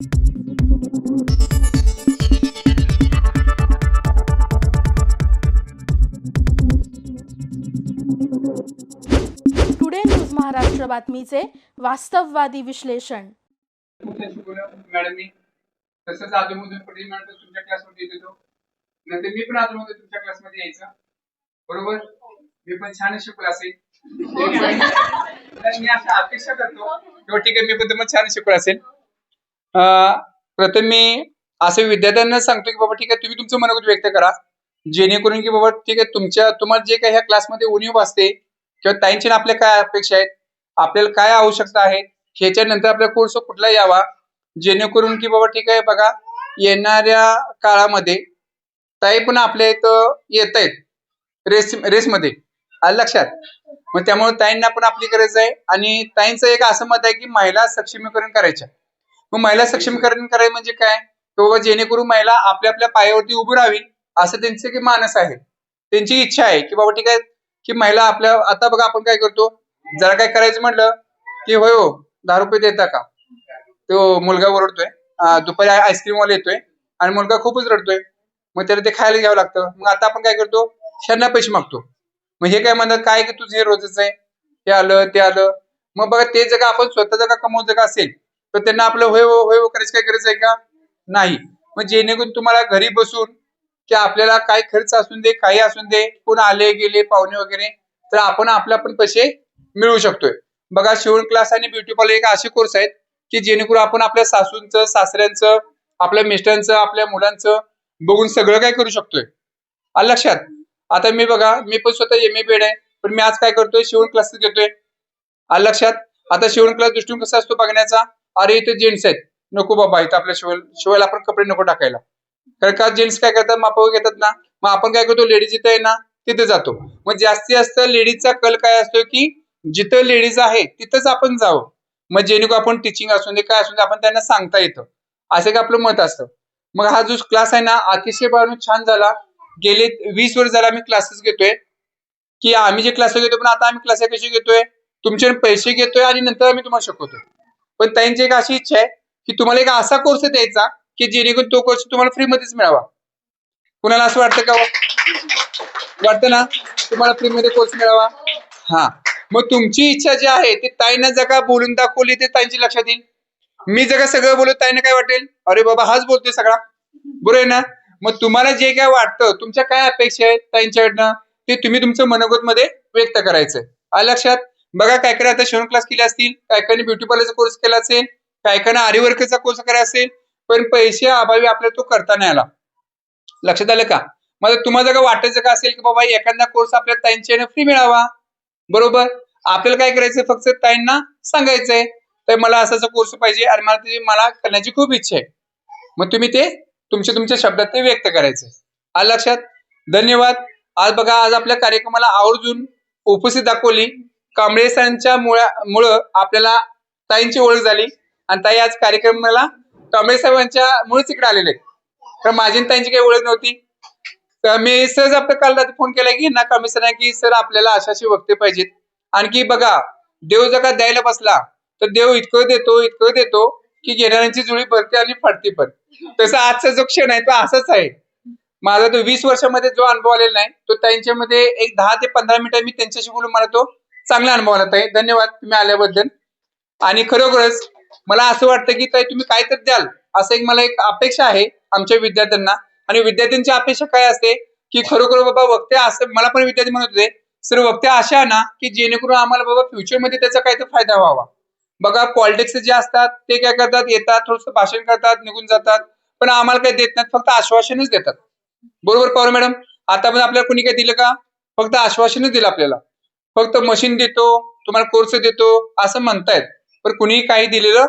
Today news Maharashtra बातमीचे वास्तववादी विश्लेषण कुठे शिकवलं मॅडमनी तसंच अजूनमधून पटेल मॅडम तुमच्या क्लासमध्ये येत होतो. नंतर मी पण अजूनमध्ये तुमच्या क्लासमध्ये यायचं. बरोबर? मी पण छान शिकवलं असेल. मी असं अपेक्षा करतो. किंवा ठीक आहे मी पण तुम्हाला छान शिकवलं असेल. प्रथम मी असं विद्यार्थ्यांना सांगतो की बाबा ठीक आहे तुम्ही तुमचं मनोगत व्यक्त करा. जेणेकरून की बाबा ठीक आहे तुमच्या तुम्हाला जे काही ह्या क्लासमध्ये उणीव असते किंवा ताईंची आपल्या काय अपेक्षा आहेत आपल्याला काय आवश्यकता आहे ह्याच्या नंतर आपला कोर्स कुठला यावा जेणेकरून की बाबा ठीक आहे बघा येणाऱ्या काळामध्ये ताई पण आपल्या इथं येत आहेत रेस रेसमध्ये आलं लक्षात? मग त्यामुळे ताईंना पण आपली गरज आहे आणि ताईंचं एक असं मत आहे की महिला सक्षमीकरण करायच्या. मग महिला सक्षमीकरण करायचं म्हणजे काय? किंवा बाबा जेणेकरून महिला आपल्या आपल्या पायावरती उभी राहावी असं त्यांचे की मानस आहे. त्यांची इच्छा आहे की बाबा ठीक आहे की महिला आपल्या आता बघा आपण काय करतो जरा काय करायचं म्हटलं की होय हो दहा रुपये देता का? तो मुलगा ओरडतोय दुपारी आईस्क्रीम वाला येतोय आणि मुलगा खूपच रडतोय. मग त्याला ते खायला घ्यावं लागतं. मग आता आपण काय करतो त्यांना पैसे मागतो. मग हे काय म्हणतात काय की तुझं हे रोजच आहे? हे आलं ते आलं. मग बघा ते जगा आपण स्वतः जगा कमवत जगा असेल? तर त्यांना आपलं होय होय हो करायची काय गरज आहे का? नाही. मग जेणेकरून तुम्हाला घरी बसून की आपल्याला काय खर्च असून दे काही असून दे कोण आले गेले पाहुणे वगैरे तर आपण आपला पण पैसे मिळवू शकतोय. बघा शिवण क्लास आणि ब्युटी पार्लर एक असे कोर्स आहेत की जेणेकरून आपण आपल्या सासूंचं सासऱ्यांचं आपल्या मिस्टरांचं आपल्या मुलांचं बघून सगळं काय करू शकतोय. आलं लक्षात? आता मी बघा मी पण स्वतः एम ए बेड आहे पण मी आज काय करतोय? शिवण क्लासेस घेतोय. आलं लक्षात? आता शिवण क्लास दृष्टिकोन कसा असतो बघण्याचा? अरे इथे जेंट्स आहेत. नको बाबा इथं आपल्या शिवाय शिवायला आपण कपडे नको टाकायला. कारण का जेंट्स काय करतात? मापावर घेतात ना. मग आपण काय करतो? लेडीज इथं आहे ना तिथे जातो. मग जास्तीत जास्त लेडीजचा कल काय असतो की जिथं लेडीज आहे तिथंच आपण जावं. मग जेणेकरून आपण टीचिंग असून दे काय असून दे आपण त्यांना सांगता येतं. असं काय आपलं मत असतं. मग हा जो क्लास आहे ना अतिशय बाळून छान झाला. गेले वीस वर्ष झाला आम्ही क्लासेस घेतोय. की आम्ही जे क्लासेस घेतो पण आता आम्ही क्लासेस कशी घेतोय. तुमचे पैसे घेतोय आणि नंतर आम्ही तुम्हाला शिकवतोय. पण त्यांची एक अशी इच्छा आहे की तुम्हाला एक असा कोर्स द्यायचा की जेणेकरून तो कोर्स तुम्हाला फ्री मध्येच मिळावा. कुणाला असं वाटतं का वाटत वाटतं ना? तुम्हाला फ्रीमध्ये कोर्स मिळावा? हा. मग तुमची इच्छा जी आहे ती ताईनं जगा बोलून दाखवली ते ताईंची लक्षात येईल. मी जगा सगळं बोलू ताईनं काय वाटेल? अरे बाबा हाच बोलतोय सगळा. बरोबर आहे ना? मग तुम्हाला जे काय वाटतं तुमच्या काय अपेक्षा आहेत ताईंच्याकडनं ते तुम्ही तुमचं मनोगत मध्ये व्यक्त करायचंय. आलं लक्षात? बघा काय काय आता शिवण क्लास केले असतील काय काय ब्युटी पार्लरचा कोर्स केला असेल काय काय आरी वर्कचा कोर्स केला असेल पण पैसे अभावी आपल्याला तो करता नाही आला. लक्षात आलं का? मग तुम्हाला जर वाटायचं का असेल की बाबा एखादा कोर्स आपल्या ताईंच्या फ्री मिळावा? बरोबर? आपल्याला काय करायचं फक्त ताईंना सांगायचंय. तर मला असाचा कोर्स पाहिजे आणि मला ते मला करण्याची खूप इच्छा आहे. मग तुम्ही ते तुमच्या तुमच्या शब्दात ते व्यक्त करायचंय. आलं लक्षात? धन्यवाद. आज बघा आज आपल्या कार्यक्रमाला आवर्जून उपस्थित दाखवली. कांबळे सरांच्या मुळं आपल्याला ताईंची ओळख झाली. आणि ताई आज कार्यक्रमाला कांबळे साहेबांच्या मुळेच इकडे आलेले तर माझी ताईंची काही ओळख नव्हती. तर मी सहज आपलं काल रात्री फोन केला की ना कांबळे सरांना की सर आपल्याला अशाशी वक्ते पाहिजेत. आणखी बघा देव जगा द्यायला बसला तर देव इतकं देतो इतकं देतो की घेणाऱ्यांची जुळी भरते आणि फाडते पण. तसा आजचा जो क्षण आहे तो असाच आहे. माझा तो वीस वर्षामध्ये जो अनुभव आलेला नाही तो त्यांच्यामध्ये एक दहा ते पंधरा मिनिटं मी त्यांच्याशी बोलून मला तो चांगला अनुभव आला आहे धन्यवाद. तुम्ही आल्याबद्दल. आणि खरोखरच मला असं वाटतं की ताई तुम्ही काय तर द्याल. असं एक मला एक अपेक्षा आहे आमच्या विद्यार्थ्यांना. आणि विद्यार्थ्यांची अपेक्षा काय असते की खरोखर बाबा वक्ते असं मला पण विद्यार्थी म्हणत होते सर वक्ते अशा ना की जेणेकरून आम्हाला बाबा फ्युचरमध्ये त्याचा काहीतरी फायदा व्हावा. बघा पॉलिटिक्स जे असतात ते काय करतात? येतात थोडस भाषण करतात निघून जातात. पण आम्हाला काही देत नाहीत फक्त आश्वासनच देतात. बरोबर पवार हो मॅडम? आता पण आपल्याला कोणी काय दिलं का? फक्त आश्वासनच दिलं आपल्याला. फक्त मशीन देतो तुम्हाला कोर्स देतो असं म्हणतायत. पण कुणीही काही दिलेलं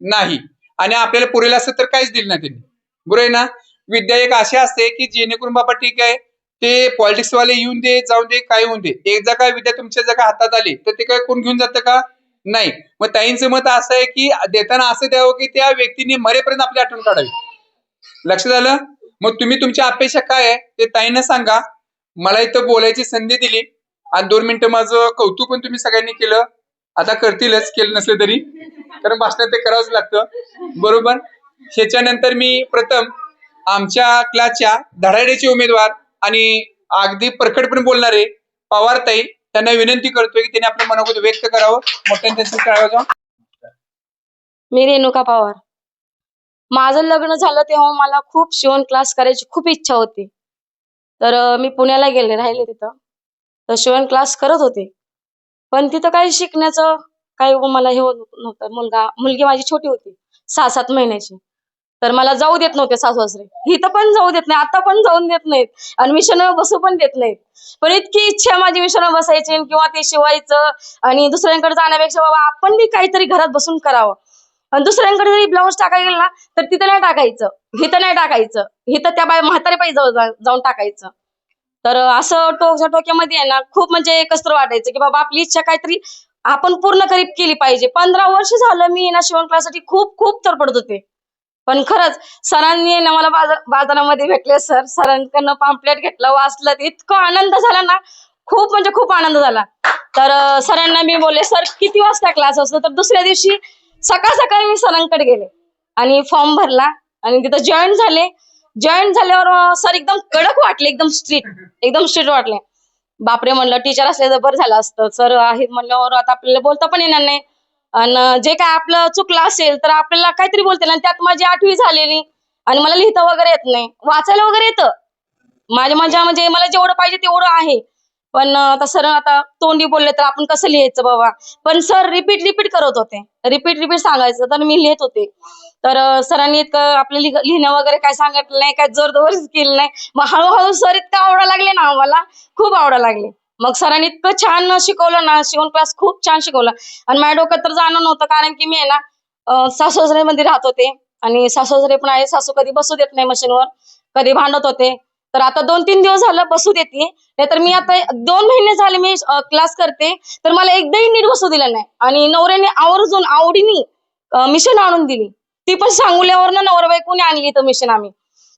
नाही. आणि आपल्याला पुरेल असं तर काहीच दिलं नाही त्यांनी. बरोबर आहे ना? विद्या एक अशी असते की जेणेकरून बाबा ठीक आहे ते पॉलिटिक्स वाले येऊन दे जाऊन दे काय होऊन दे. एकदा काय विद्या तुमच्या जगा हातात आली तर ते काय कोण घेऊन जातं का? नाही. मग ताईंचं मत असं आहे की देताना असं द्यावं की त्या व्यक्तीने मरेपर्यंत आपली आठवण काढावी. लक्ष झालं मग तुम्ही तुमची अपेक्षा काय आहे? ते ताईंना सांगा. मला इथं बोलायची संधी दिली. आणि दोन मिनिटं माझं कौतुक पण तुम्ही सगळ्यांनी केलं. आता करतीलच केलं नसलं तरी. कारण भाषणात ते करावंच लागतं. बरोबर? ह्याच्यानंतर मी प्रथम आमच्या क्लासच्या धडाड्याचे उमेदवार आणि अगदी प्रकटपणे बोलणारे पवारताई त्यांना विनंती करतोय की त्यांनी आपलं मनोगत व्यक्त करावं. मोठ्या मी रेणुका पवार. माझं लग्न झालं तेव्हा मला खूप शिवण क्लास करायची खूप इच्छा होती. तर मी पुण्याला गेले राहिले तिथं. शिवण क्लास करत होते. पण तिथं काही शिकण्याचं काही मला हे होत नव्हतं. मुलगा मुलगी माझी छोटी होती सहा सात महिन्याची. तर मला जाऊ देत नव्हते सासू सासरे इथं पण जाऊ देत नाही आता पण जाऊन देत नाहीत. आणि मिशनवर बसू पण देत नाहीत. पण इतकी इच्छा माझी मिशनवर बसायची किंवा ते शिवायचं आणि दुसऱ्यांकडे जाण्यापेक्षा बाबा आपण बी काहीतरी घरात बसून करावं. आणि दुसऱ्यांकडे जरी ब्लाऊज टाकायला गेला तर तिथं नाही टाकायचं. हिथं नाही टाकायचं. हिथं त्या बाय म्हातारे पाहिजे जाऊन टाकायचं. तर असं टोकच्या टोक्यामध्ये आहे ना खूप म्हणजे कसं वाटायचं की बाबा आपली इच्छा काहीतरी आपण पूर्ण करीत केली पाहिजे. पंधरा वर्ष झालं मी ना शिवणक्लासाठी खूप खूप तरपडत होते. पण खरंच सरांनी ना मला बाजार बाजारामध्ये भेटले सर. सरांकडनं पाम्पलेट घेतलं वाचलं. तर इतकं आनंद झाला ना. खूप म्हणजे खूप आनंद झाला. तर सरांना मी बोलले सर किती वाजता क्लास असतो? तर दुसऱ्या दिवशी सकाळ सकाळी मी सरांकडे गेले आणि फॉर्म भरला आणि तिथं जॉईन झाले. जॉईन झाल्यावर सर एकदम कडक वाटले एकदम स्ट्रिक्ट एकदम स्ट्रिक्ट वाटले. बापरे म्हणलं टीचर असले तर बरं झालं असतं. सर आहे म्हणल्यावर आता आपल्याला बोलता पण येणार नाही. आणि जे काय आपलं चुकलं असेल तर आपल्याला काहीतरी बोलते आणि त्यात माझी आठवी झालेली. आणि मला लिहिता वगैरे येत नाही. वाचायला वगैरे येतं. माझ्या माझ्या म्हणजे मला जेवढं पाहिजे तेवढं आहे. पण आता सर आता तोंडी बोलले तर आपण कसं लिहायचं बाबा? पण सर रिपीट रिपीट करत होते. रिपीट रिपीट सांगायचं तर मी लिहित होते. तर सरांनी इतकं आपलं लिहिणं वगैरे काय सांगितलं नाही काय जोर केलं नाही. मग हळूहळू सर इतकं आवडा लागले ना आम्हाला. खूप आवडा लागले. मग सरांनी इतकं छान शिकवलं ना. शिवण क्लास खूप छान शिकवलं. आणि माझ्या डोक्यात तर जाणं नव्हतं कारण की मी आहे ना अं, सासू मध्ये राहत होते. आणि सासू पण आहे. सासू कधी बसू देत नाही मशीनवर कधी भांडत होते. तर आता दोन तीन दिवस झालं बसू देते नाहीतर मी आता दोन महिने झाले मी क्लास करते. तर मला एकदाही नीट बसू दिलं नाही. आणि नवऱ्याने आवर्जून आवडीने मिशन आणून दिली. ती पण सांगुल्यावर ना नवरा बायकोने आणली तर मिशन आम्ही.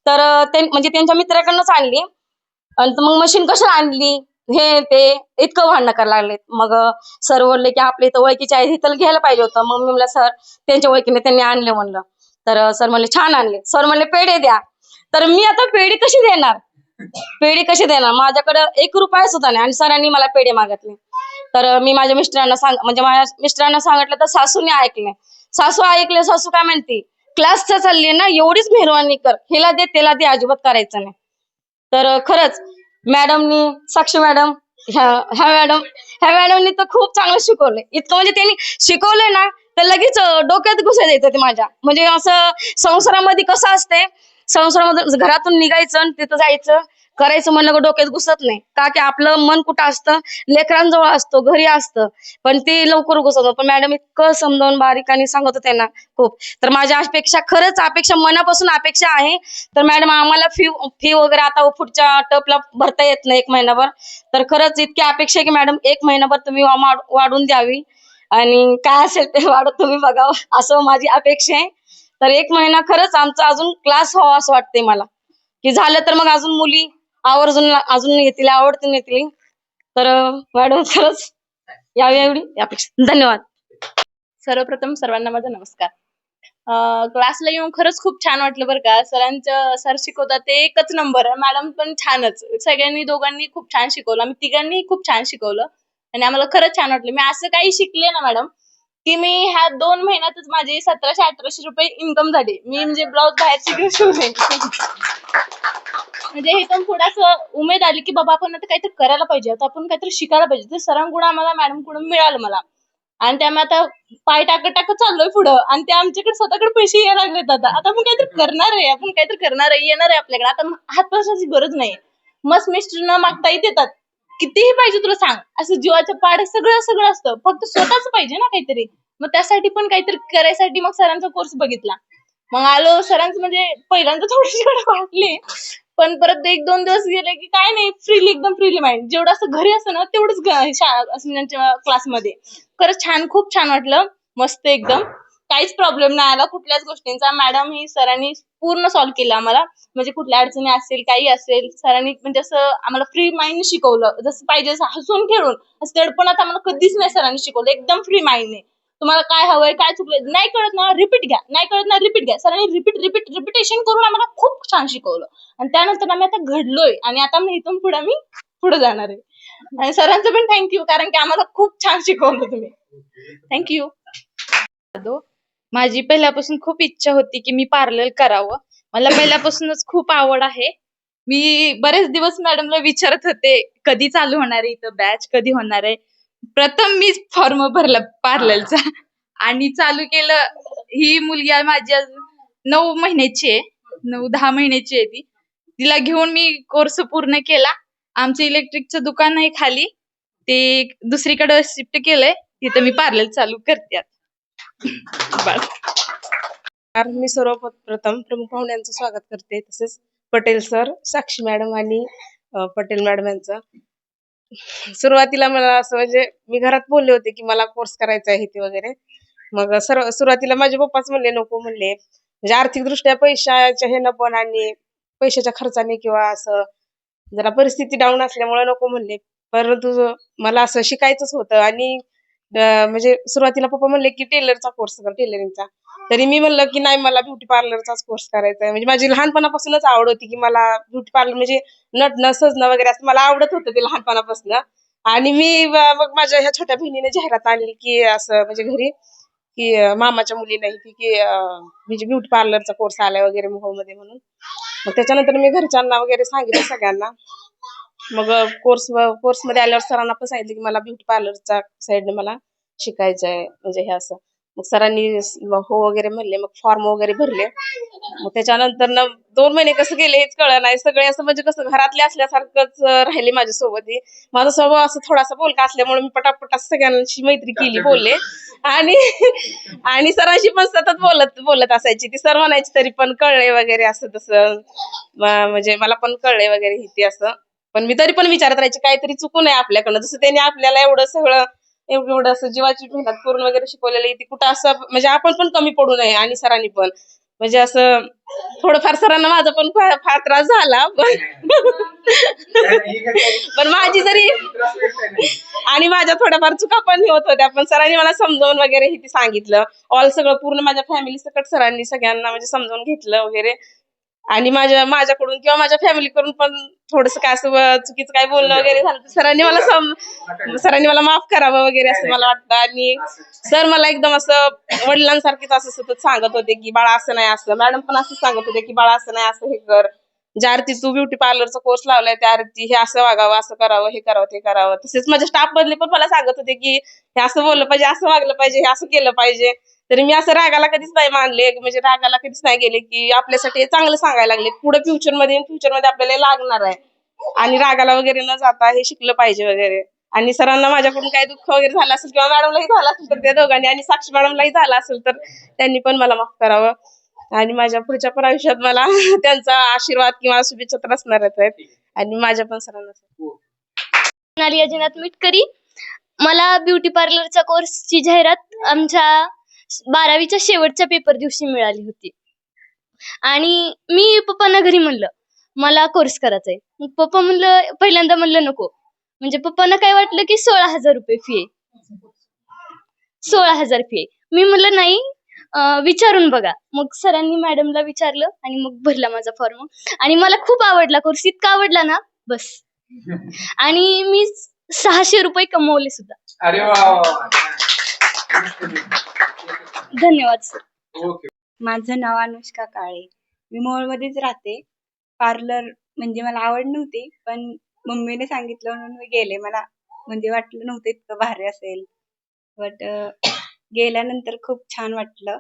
तर ते म्हणजे त्यांच्या मित्राकडनंच आणली. आणि मग मशीन कशाला आणली? हे ते इतकं भांडणं करायला लागले मग सर बोलले की आपल्या इथं ओळखीचे आहे तिथं घ्यायला पाहिजे होतं. मग मी म्हणलं सर त्यांच्या ओळखीने त्यांनी आणले म्हणलं. तर सर म्हणले छान आणले. सर म्हणले पेढे द्या. तर मी आता पेढी कशी देणार? पेढी कशी देणार? माझ्याकडे एक रुपया सुद्धा नाही आणि सरांनी मला पेढे मागितले. तर मी माझ्या मिस्टरांना सांग म्हणजे माझ्या मिस्टरांना सांगितलं तर सासूने ऐकले. सासू ऐकले सासू काय म्हणते? क्लास चालली ना एवढीच मेहरवानी कर. हिला दे त्याला दे अजिबात करायचं नाही. तर खरंच मॅडमनी साक्षी मॅडम ह्या ह्या मॅडम ह्या मॅडमनी तर खूप चांगलं शिकवलंय इतकं म्हणजे त्यांनी शिकवलंय ना तर लगेच डोक्यात घुसायला येतं ते माझ्या. म्हणजे असं संसारामध्ये कसं असते संसारामध्ये घरातून निघायचं आणि तिथं जायचं करायचं म्हणलं डोक्यात घुसत नाही. का की आपलं मन कुठं असतं? लेकरांजवळ असतो घरी असतं. पण ते लवकर घुसत पण मॅडम इतकं समजावून बारीकाने सांगत होते ना खूप. तर माझ्या अपेक्षा खरंच अपेक्षा मनापासून अपेक्षा आहे. तर मॅडम आम्हाला फी फी वगैरे आता पुढच्या टपला भरता येत नाही एक महिनाभर. तर खरंच इतकी अपेक्षा आहे की मॅडम एक महिनाभर तुम्ही वाढून द्यावी. आणि काय असेल ते वाढत तुम्ही बघावं. असं माझी अपेक्षा आहे. तर एक महिना खरंच आमचा अजून क्लास व्हावा असं वाटतंय मला. की झालं तर मग अजून मुली आवर्जून अजून येतील आवडतीन येतील. तर मॅडम खरंच यावी एवढी अपेक्षा धन्यवाद. सर्वप्रथम सर्वांना माझा नमस्कार. क्लासला येऊन खरंच खूप छान वाटलं बरं का. सरांचं सर शिकवतात ते एकच नंबर आहे मॅडम पण छानच. सगळ्यांनी दोघांनी खूप छान शिकवलं. आम्ही तिघांनी खूप छान शिकवलं. आणि आम्हाला खरंच छान वाटलं. मी असं काही शिकले ना मॅडम की मी ह्या दोन महिन्यातच माझे सतराशे अठराशे रुपये इन्कम झाले. मी म्हणजे ब्लाऊज बाहेरचे घेऊन शिवले म्हणजे हे पण पुढे असं उमेद आली की बाबा आपण आता काहीतरी करायला पाहिजे. आता आपण काहीतरी शिकायला पाहिजे. ते सरांकडून आम्हाला मॅडमकडून मिळालं मला. आणि त्यामुळे आता पाय टाकत टाकत चाललोय पुढं. आणि ते आमच्याकडे स्वतःकडे पैसे यायला लागलेत आता आता आपण काहीतरी करणार आहे. आपण काहीतरी करणार आहे. येणार आहे आपल्याकडे. आता हात पैशाची गरज नाही. मस्त मिस्टर न मागताही देतात. कितीही पाहिजे तुला सांग. असं जीवाचं पाड सगळं सगळं असतं. फक्त स्वतःच पाहिजे ना काहीतरी. मग त्यासाठी पण काहीतरी करायसाठी मग सरांचा कोर्स बघितला. मग आलो सरांचं म्हणजे पहिल्यांदा थोडीशी वाटली. पण परत एक दोन दिवस गेले की काय नाही फ्रीली एकदम फ्रीली माइंड जेवढं असं घरी असतं ना तेवढंच म्हणजे क्लासमध्ये. खरंच छान खूप छान वाटलं. मस्त एकदम. काहीच प्रॉब्लेम नाही आला. कुठल्याच गोष्टींचा. मॅडम ही सरांनी पूर्ण सॉल्व्ह केलं आम्हाला. म्हणजे कुठल्या अडचणी असेल काही असेल सरांनी म्हणजे असं आम्हाला फ्री माइंड शिकवलं. जसं पाहिजे असं हसून खेळून. असं दडपणात आम्हाला कधीच नाही सरांनी शिकवलं. एकदम फ्री माइंडने तुम्हाला काय हवंय काय चुकलंय नाही कळत ना रिपीट घ्या. नाही कळत ना रिपीट घ्या. सरांनी रिपीट रिपीट रिपिटेशन करून आम्हाला खूप छान शिकवलं. आणि त्यानंतर आम्ही आता घडलोय. आणि आता मी इथून पुढे मी पुढे जाणार आहे. आणि सरांचं पण थँक्यू कारण की आम्हाला खूप छान शिकवलं तुम्ही. थँक्यू माझी पहिल्यापासून खूप इच्छा होती की मी पार्लर करावं. मला पहिल्यापासूनच खूप आवड आहे. मी बरेच दिवस मॅडमला विचारत होते कधी चालू होणार आहे इथं बॅच कधी होणार आहे? प्रथम मी फॉर्म भरला पार्लरचा आणि चालू केलं ही मुलगी आहे माझी अजून नऊ महिन्याची आहे. नऊ दहा महिन्याची आहे ती. तिला घेऊन मी कोर्स पूर्ण केला. आमचं इलेक्ट्रिकचं दुकान आहे खाली. ते दुसरीकडे शिफ्ट केलंय. तिथं मी पार्लर चालू करते आता. बस. मी सर्वप्रथम प्रमुख पाहुण्यांचं स्वागत करते. तसेच पटेल सर साक्षी मॅडम आणि पटेल मॅडम यांचं. सुरुवातीला मला असं म्हणजे मी घरात बोलले होते की मला कोर्स करायचा आहे ते वगैरे. मग सर्व सुरुवातीला माझे पप्पाच म्हणले नको म्हणले. म्हणजे आर्थिकदृष्ट्या पैशाच्या हे न पण आणि पैशाच्या खर्चाने किंवा असं जरा परिस्थिती डाऊन असल्यामुळे नको म्हणले. परंतु मला असं शिकायचंच होतं आणि म्हणजे सुरुवातीला पप्पा म्हणले की टेलरचा कोर्स कर टेलरिंगचा तरी मी म्हणलं की नाही मला ब्युटी पार्लरचाच कोर्स करायचा आहे म्हणजे माझी लहानपणापासूनच आवड होती की मला ब्युटी पार्लर म्हणजे नटणं सजणं वगैरे असं मला आवडत होतं ते लहानपणापासून. आणि मी मग माझ्या ह्या छोट्या बहिणीने जाहिरात आणली की असं म्हणजे घरी की मामाच्या मुलीने ती की म्हणजे ब्युटी पार्लरचा कोर्स आलाय वगैरे मोहोळमध्ये म्हणून. मग त्याच्यानंतर मी घरच्यांना वगैरे सांगितलं सगळ्यांना. मग कोर्स कोर्समध्ये आल्यावर सरांना पण सांगितलं की मला ब्युटी पार्लरचा साईडने मला शिकायचं आहे म्हणजे हे असं. मग सरांनी हो वगैरे म्हणले मग फॉर्म वगैरे भरले. मग त्याच्यानंतर ना दोन महिने कसं गेले हेच कळलं नाही. सगळे असं म्हणजे कसं घरातले असल्यासारखंच राहिले माझ्यासोबत माझा स्वभाव असं थोडासा बोलका असल्यामुळे मी पटापट सगळ्यांशी मैत्री केली बोलले. आणि आणि सरांशी पण सतत बोलत बोलत असायची. ती सर म्हणायची तरी पण कळले वगैरे असं तसं. म्हणजे मला पण कळले वगैरे हे ते असं. पण मी तरी पण विचारत राहायचे काहीतरी चुकून आहे आपल्याकडनं. जसं त्यांनी आपल्याला एवढं सगळं एवढं एवढं असं जीवाची मेहनत करून वगैरे शिकवलेलं आहे ती कुठं असं म्हणजे आपण पण कमी पडू नये आणि सरांनी पण. म्हणजे असं थोडंफार सरांना माझा पण फार त्रास झाला पण माझी जरी आणि माझ्या थोड्याफार चुका पण होत होत्या पण सरांनी मला समजावून वगैरे हे सांगितलं. ऑल सगळं पूर्ण माझ्या फॅमिली सकट सरांनी सगळ्यांना म्हणजे समजावून घेतलं वगैरे. आणि माझ्या माझ्याकडून किंवा माझ्या फॅमिलीकडून पण थोडस काय असं चुकीचं काय बोलणं वगैरे झालं तर सरांनी मला सम सरांनी मला माफ करावं वगैरे असं मला वाटतं आणि सर मला एकदम असं वडिलांसारखेच असं सतत सांगत होते की बाळा असं नाही असं. मॅडम पण असं सांगत होते की बाळा असं नाही असं हे कर. ज्या अर्थी तू ब्युटी पार्लरचा कोर्स लावलाय त्या अर्थी हे असं वागावं असं करावं हे करावं ते करावं. तसेच माझ्या स्टाफ मधले पण मला सांगत होते की हे असं बोललं पाहिजे असं वागलं पाहिजे हे असं केलं पाहिजे. तरी मी असं रागाला कधीच नाही मानले. म्हणजे रागाला कधीच नाही गेले की आपल्यासाठी हे चांगलं सांगायला लागले. पुढे फ्युचरमध्ये फ्युचरमध्ये आपल्याला हे लागणार आहे. आणि रागाला वगैरे न जाता हे शिकलं पाहिजे वगैरे. आणि सरांना माझ्याकडून काही दुःख वगैरे झालं असेल किंवा मॅडमलाही झालं असेल तर त्या दोघांनी आणि साक्षी मॅडमलाही झालं असेल तर त्यांनी पण मला माफ करावं. आणि माझ्या पुढच्या पण आयुष्यात मला त्यांचा आशीर्वाद किंवा शुभेच्छा तर असणारच आहेत. आणि माझ्या पण सरांना अजिनाथ मिटकरी मला ब्युटी पार्लरचा कोर्सची जाहिरात आमच्या बारावीच्या शेवटच्या पेपर दिवशी मिळाली होती. आणि मी पप्पांना घरी म्हणलं मला कोर्स करायचा आहे पप्पा म्हणलं पहिल्यांदा म्हणलं नको. म्हणजे पप्पांना काय वाटलं की सोळा हजार रुपये फी आहे. सोळा हजार फी आहे. मी म्हणलं नाही विचारून बघा. मग सरांनी मॅडमला विचारलं आणि मग भरला माझा फॉर्म आणि मला खूप आवडला कोर्स इतका आवडला ना बस. आणि मी सहाशे रुपये कमवले सुद्धा. अरे वा. धन्यवाद सर ओके माझं नाव अनुष्का काळे. मी मोहोळमध्येच राहते. पार्लर म्हणजे मला आवड नव्हती पण मम्मीने सांगितलं म्हणून मी गेले. मला म्हणजे वाटलं नव्हतं इतकं भारी असेल. बट गेल्यानंतर खूप छान वाटलं.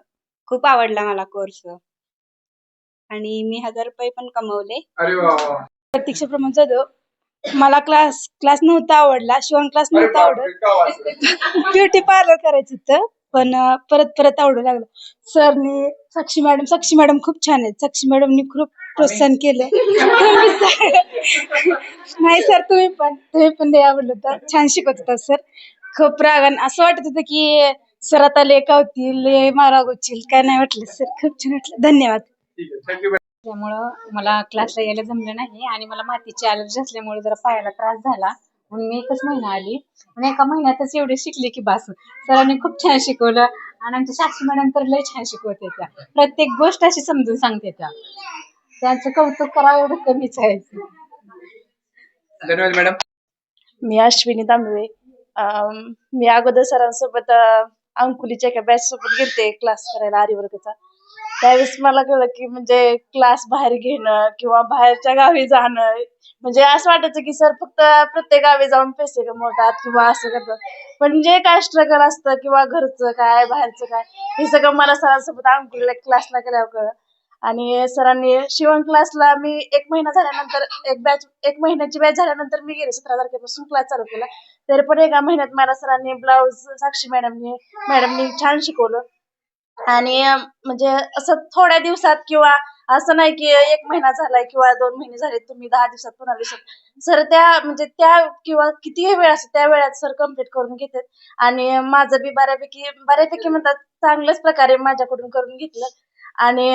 खूप आवडला मला कोर्स आणि मी हजार रुपये पण कमवले. प्रतीक्षा प्रमोद जाधव मला क्लास क्लास नव्हता आवडला. शिवण क्लास नव्हता आवडत? ब्युटी पार्लर करायचं होतं. पण परत परत आवडू लागलं. सरनी साक्षी मॅडम साक्षी मॅडम खूप छान आहेत. साक्षी मॅडमनी खूप प्रोत्साहन केलं नाही सर तुम्ही पण तुम्ही पण लय आवडलं होतं. छान शिकवत होता सर. खूप रागान असं वाटत होतं की सर आता लेखा होतील लय मारा होतील काय नाही वाटलं सर. खूप छान वाटलं. धन्यवाद. त्यामुळं मला क्लासला यायला जमलं नाही आणि मला मातीची अलर्जी असल्यामुळे जरा पायाला त्रास झाला. म्हणून मी एकच महिना आली. आणि एका महिन्यातच एवढे शिकले की बस. सरांनी खूप छान शिकवलं. आणि आमच्या साक्षी मॅडम तर लय छान शिकवते त्या प्रत्येक गोष्ट अशी समजून सांगते त्या. त्यांचं कौतुक करावं एवढं कमीच आहे. धन्यवाद मॅडम. मी अश्विनी दामवे. अं, मी अगोदर सरांसोबत अंकुलीच्या एका बॅच सोबत गेलते क्लास करायला आरीवर्गचा. त्यावेळेस मला कळलं की म्हणजे क्लास बाहेर घेणं किंवा बाहेरच्या गावी जाणं म्हणजे असं वाटायचं की सर फक्त प्रत्येक गावी जाऊन पैसे कमवतात किंवा असं करतात. पण जे काय स्ट्रगल असतं किंवा घरचं काय बाहेरचं काय हे सगळं मला सरांसोबत अंकुरला क्लासला गेल्यावर कळलं. आणि सरांनी शिवण क्लासला मी एक महिना झाल्यानंतर एक बॅच एक महिन्याची बॅच झाल्यानंतर मी गेले सतरा तारखेपासून क्लास चालू केला. तरी पण एका महिन्यात मला सरांनी ब्लाऊज साक्षी मॅडमनी मॅडमनी छान शिकवलं. आणि म्हणजे असं थोड्या दिवसात किंवा असं नाही की एक महिना झालाय किंवा दोन महिने झाले तुम्ही दहा दिवसात पंधरा दिवसात सर त्या म्हणजे त्या किंवा कितीही वेळ असतो त्या वेळात सर कंप्लीट करून घेतात. आणि माझं बी बऱ्यापैकी बऱ्यापैकी म्हणतात चांगल्याच प्रकारे माझ्याकडून करून घेतलं. आणि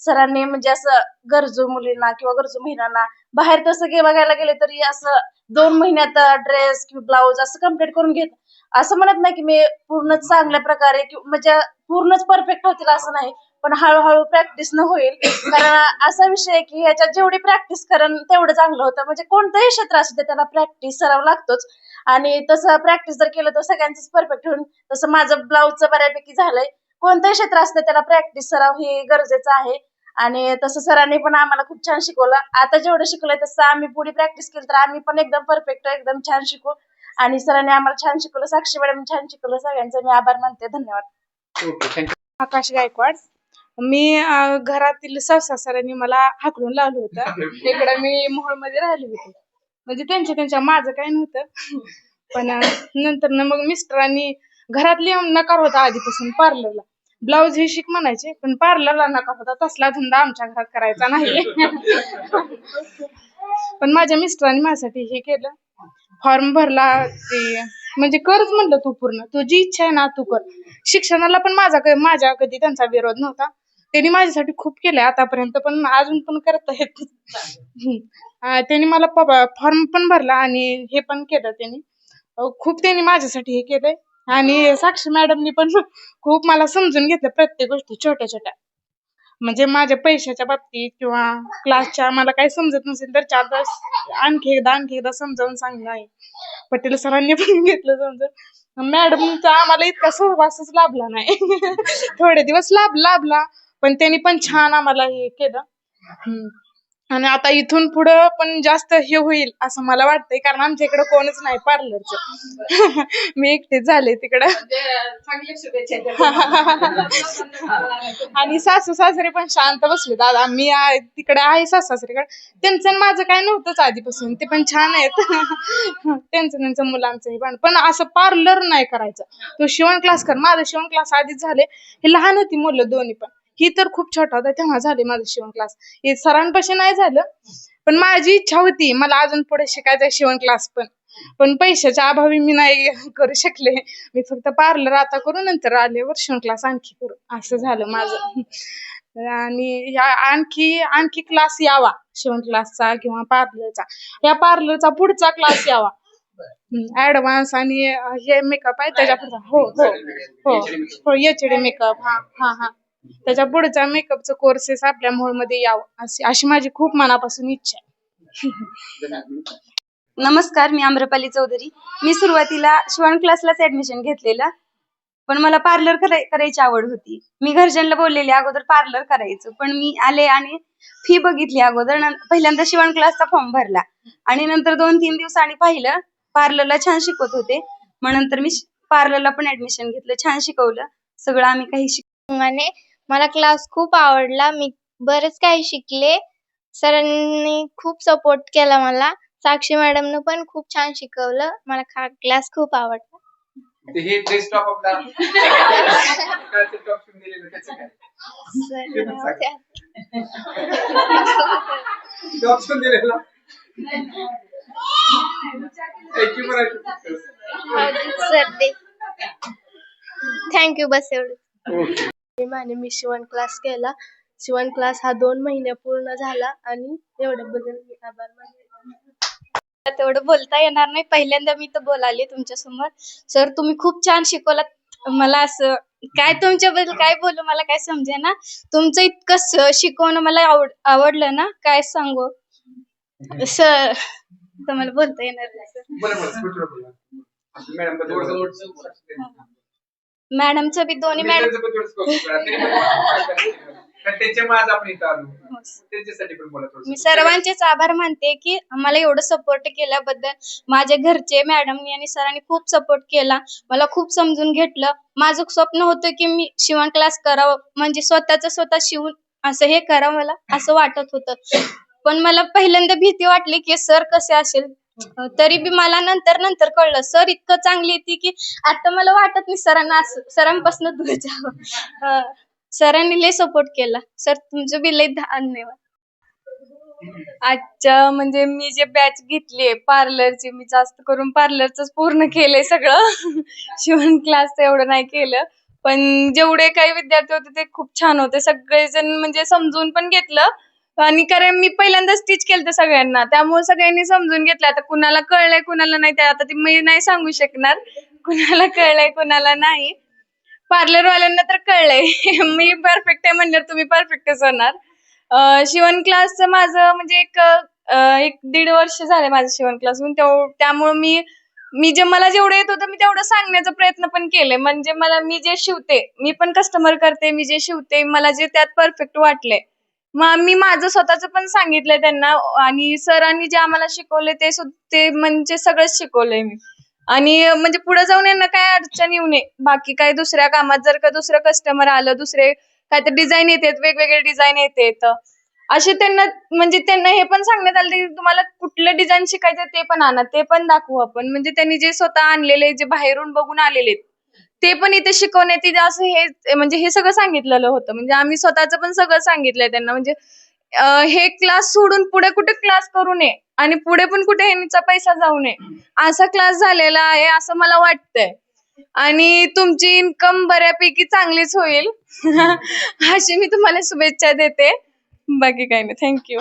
सरांनी म्हणजे असं गरजू मुलींना किंवा गरजू महिलांना बाहेर तसं बघायला गेले तरी असं दोन महिन्यात ड्रेस किंवा ब्लाऊज असं कंप्लीट करून घेत. असं म्हणत नाही की मी पूर्णच चांगल्या प्रकारे म्हणजे पूर्णच परफेक्ट होतील असं नाही. पण हळूहळू प्रॅक्टिस न होईल. कारण असा विषय आहे की ह्याच्यात जेवढी प्रॅक्टिस करण तेवढं चांगलं होतं. म्हणजे कोणतंही क्षेत्र असू दे त्याला प्रॅक्टिस सराव लागतोच. आणि तसं प्रॅक्टिस जर केलं तर सगळ्यांचंच परफेक्ट होईल. तसं माझं ब्लाऊजचं बऱ्यापैकी झालंय. कोणतंही क्षेत्र असतं त्याला प्रॅक्टिस सराव हे गरजेचं आहे. आणि तसं सरांनी पण आम्हाला खूप छान शिकवलं. आता जेवढं शिकलंय तसं आम्ही पुढे प्रॅक्टिस केली तर आम्ही पण एकदम परफेक्ट एकदम छान शिकू. आणि सरांनी आम्हाला छान शिकवलं. साक्षी मॅडम छान शिकवलं. सगळ्यांचं मी आभार मानते. धन्यवाद. Okay thank you Akash Gaikwad. मी अं, घरातील सासू सासऱ्यांनी मला हाकलून लावलं होतं. इकडं मी मोहोळमध्ये राहिली होती. म्हणजे त्यांच्या त्यांच्या माझं काही नव्हतं. पण अं, नंतर ना मग मिस्टरांनी घरातली नकार होता आधीपासून पार्लरला. ब्लाऊज हे शिक म्हणायचे पण पार्लरला नकार होता. तसला धंदा आमच्या घरात करायचा नाही. पण माझ्या मिस्टरांनी माझ्यासाठी हे केलं. फॉर्म भरला ते. म्हणजे करच म्हणलं तू पूर्ण. तुझी इच्छा आहे ना तू कर. शिक्षणाला पण माझा क- माझ्या कधी त्यांचा विरोध नव्हता. त्यांनी माझ्यासाठी खूप केलंय. आतापर्यंत पण अजून पण करत आहेत. हम्म. अं, त्यांनी मला फॉर्म पण भरला आणि हे पण केलं त्यांनी. अं, खूप त्यांनी माझ्यासाठी हे केलंय. आणि साक्षी मॅडमनी पण खूप मला समजून घेतलं प्रत्येक गोष्टी छोट्या छोट्या म्हणजे माझ्या पैशाच्या बाबतीत किंवा क्लासच्या मला काही समजत नसेल तर चार तास आणखी एकदा आणखी एकदा समजावून सांगणं आहे. पटेल सरांनी पण घेतलं समजून. मॅडमचा आम्हाला इतका सहवासच लाभला नाही. थोडे दिवस लाभ लाभला. पण त्यांनी पण छान आम्हाला हे केलं. आणि आता इथून पुढं पण जास्त हे होईल असं मला वाटतंय कारण आमच्या इकडे कोणच नाही पार्लरचं मी एकटीच झाले तिकडं. आणि सासू सासरे पण शांत बसले. दादा मी आहे- तिकडे आहे सासू सासरीकडे. त्यांचं आणि माझं काय नव्हतंच आधीपासून. ते पण छान आहेत. त्यांचं त्यांचं मुलांचं हे पण. पण असं पार्लर नाही करायचं. तू शिवण क्लास कर. माझं शिवण क्लास आधीच झाले. हे लहान होती मुलं दोन्ही पण. ही तर खूप छोटा होता तेव्हा झाले माझं शिवण क्लास हे सरांपाशी नाही झालं पण माझी इच्छा होती मला अजून पुढे शिकायचं शिवण क्लास पण. पण पैशाच्या अभावी मी नाही करू शकले. मी फक्त पार्लर आता करू नंतर आल्यावर शिवण क्लास आणखी करू. असं झालं माझं. आणि या आणखी आणखी क्लास यावा शिवण क्लासचा किंवा पार्लरचा या पार्लरचा पुढचा क्लास यावा. ऍडव्हान्स आणि हे मेकअप आहे त्याच्या पुढचा. हो हो हो हो एच डी मेकअप हा हा हा. त्याच्या पुढचा मेकअपचा कोर्सेस आपल्या मोहमध्ये यावं अशी अशी माझी खूप मनापासून इच्छा आहे. नमस्कार मी आम्रपाली चौधरी. मी सुरुवातीला शिवण क्लासलाच ऍडमिशन घेतलेलं पण मला पार्लर कराय करायची आवड होती. मी घरच्यांना बोललेले अगोदर पार्लर करायचं. पण मी आले आणि फी बघितली अगोदर. पहिल्यांदा शिवण क्लासचा फॉर्म भरला. आणि नंतर दोन तीन दिवसांनी पाहिलं पार्लरला छान शिकवत होते. मग नंतर मी पार्लरला पण ऍडमिशन घेतलं छान शिकवलं. सगळं आम्ही काही शिक माने मला क्लास खूप आवडला. मी बरेच काही शिकले. सरांनी खूप सपोर्ट केला मला. साक्षी मॅडमनं पण खूप छान शिकवलं. मला क्लास खूप आवडला. हे ड्रेस टॉप आपला टॉप दिलेलं. त्याचं काय पण दिलेला थँक्यू बस एवढं माने मी शिवण क्लास केला. शिवण क्लास हा दोन महिने पूर्ण झाला आणि एवढ्याबद्दल मी आभार मानते. तेवढं बोलता येणार नाही. पहिल्यांदा मी तर बोलाले तुमच्यासमोर सर तुम्ही खूप छान शिकवलात मला असं. काय तुमच्याबद्दल काय बोलू मला काय समजे ना तुमचं इतकं शिकवणं मला आवड आवडलं ना. काय सांगू? सर तर मला बोलता येणार नाही मॅडमचं बी दोन्ही मॅडम त्यांच्यामुळे आज आपण इथं आलो. त्यांच्यासाठी पण बोला थोडंसं. मी सर्वांचेच आभार मानते की आम्हाला एवढं सपोर्ट केल्याबद्दल माझ्या घरचे मॅडमनी आणि सरांनी खूप सपोर्ट केला. मला खूप समजून घेतलं. माझं स्वप्न होतं की मी शिवण क्लास करावं. म्हणजे स्वतःच स्वतः शिवून असं हे करावं मला असं वाटत होतं. पण मला पहिल्यांदा भीती वाटली की सर कसे असेल? तरी बी मला नंतर नंतर कळलं. सर इतकं चांगली होती की आता मला वाटत नाही सरांना असं सरांपासून दूर जावं. सरांनी लय सपोर्ट केला. सर तुमचं बी लय धन्यवाद. आजच्या म्हणजे मी जे बॅच घेतलीये पार्लरची मी जास्त करून पार्लरच पूर्ण केलंय सगळं. शिवण क्लास एवढं नाही केलं. पण जेवढे काही विद्यार्थी होते ते खूप छान होते. सगळेजण म्हणजे समजून पण घेतलं. आणि कारण मी पहिल्यांदाच टीच केलं सगळ्यांना. त्यामुळे सगळ्यांनी समजून घेतलं. आता कुणाला कळलंय कुणाला नाही ते आता ते मी नाही सांगू शकणार. कुणाला कळलंय कुणाला नाही. पार्लर वाल्यांना तर कळलंय. मी परफेक्ट आहे म्हणल्यावर तुम्ही परफेक्टच होणार. शिवण क्लासचं माझं म्हणजे एक एक दीड वर्ष झाले माझं शिवण क्लास होऊन त्यामुळे मी मी जे मला जेवढं येत होतं मी तेवढं सांगण्याचा प्रयत्न पण केले म्हणजे मला मी जे शिवते मी पण कस्टमर करते मी जे शिवते मला जे त्यात परफेक्ट वाटले मग मी माझं स्वतःच पण सांगितलंय त्यांना आणि सरांनी जे आम्हाला शिकवले ते ते म्हणजे सगळंच शिकवलंय मी. आणि म्हणजे पुढे जाऊन यांना काय अडचण येऊ नये. बाकी काय दुसऱ्या कामात जर का दुसरं कस्टमर आलं दुसरे काय तर डिझाईन येतात वेगवेगळे डिझाईन येतात. असे त्यांना म्हणजे त्यांना हे पण सांगण्यात आलं की तुम्हाला कुठलं डिझाईन शिकायचं ते पण आणा ते पण दाखवू आपण. म्हणजे त्यांनी जे स्वतः आणलेले जे बाहेरून बघून आलेले आहेत ते पण इथे शिकवण्यात येईल असं हे म्हणजे हे सगळं सांगितलेलं होतं. म्हणजे आम्ही स्वतःच पण सगळं सांगितलंय त्यांना. म्हणजे अं, हे क्लास सोडून पुढे कुठे क्लास करू नये आणि पुढे पण कुठे ह्यांचा पैसा जाऊ नये. असा क्लास झालेला आहे असं मला वाटतंय. आणि तुमची इन्कम बऱ्यापैकी चांगलीच होईल. अशी मी तुम्हाला शुभेच्छा देते. बाकी काही नाही. थँक्यू